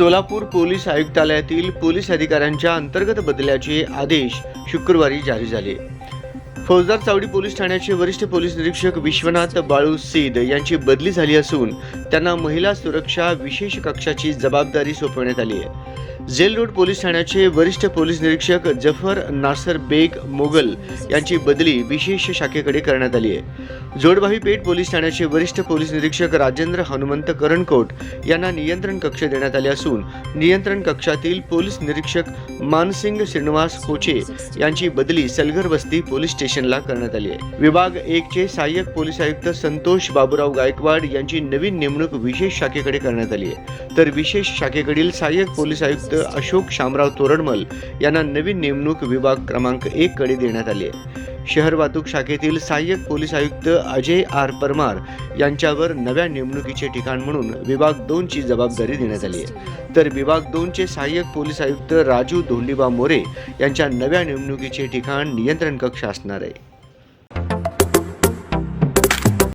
Solapur police आयुक्तालयातील police अधिकाऱ्यांच्या अंतर्गत बदल्याचे आदेश शुक्रवारी जारी झाले. फौजदार चावडी पोलीस ठाण्याचे वरिष्ठ पोलीस निरीक्षक विश्वनाथ बाळू सीद यांची बदली झाली असून त्यांना महिला सुरक्षा विशेष कक्षाची जबाबदारी सोपवण्यात आली आहे. जेल रोड पोलीस ठाण्याचे वरिष्ठ पोलीस निरीक्षक जफर नासर बेग मोगल यांची बदली विशेष शाखेकडे करण्यात आली आहे. जोडबावी पेठ पोलीस ठाण्याचे वरिष्ठ पोलीस निरीक्षक राजेंद्र हनुमंत करणकोट यांना नियंत्रण कक्ष देण्यात आले असून नियंत्रण कक्षातील पोलीस निरीक्षक मानसिंग श्रीनिवास कोचे यांची बदली सलगर वस्ती पोलीस स्टेशनला करण्यात आली आहे. विभाग एक चे सहाय्यक पोलीस आयुक्त संतोष बाबूराव गायकवाड यांची नवीन नेमणूक विशेष शाखेकडे करण्यात आली आहे. तर विशेष शाखेकडील सहाय्यक पोलीस आयुक्त अशोक शामराव तोरणमल यांना नवीन नेमणूक विभाग क्रमांक एक कडे देण्यात आली आहे. शहर वाहतूक शाखेतील सहाय्यक पोलीस आयुक्त अजय आर परमार यांच्यावर नव्या नेमणुकीचे ठिकाण म्हणून विभाग दोनची जबाबदारी देण्यात आली आहे. तर विभाग दोनचे सहाय्यक पोलीस आयुक्त राजू धोंडीबा मोरे यांच्या नव्या नेमणुकीचे ठिकाण नियंत्रण कक्ष असणार आहे.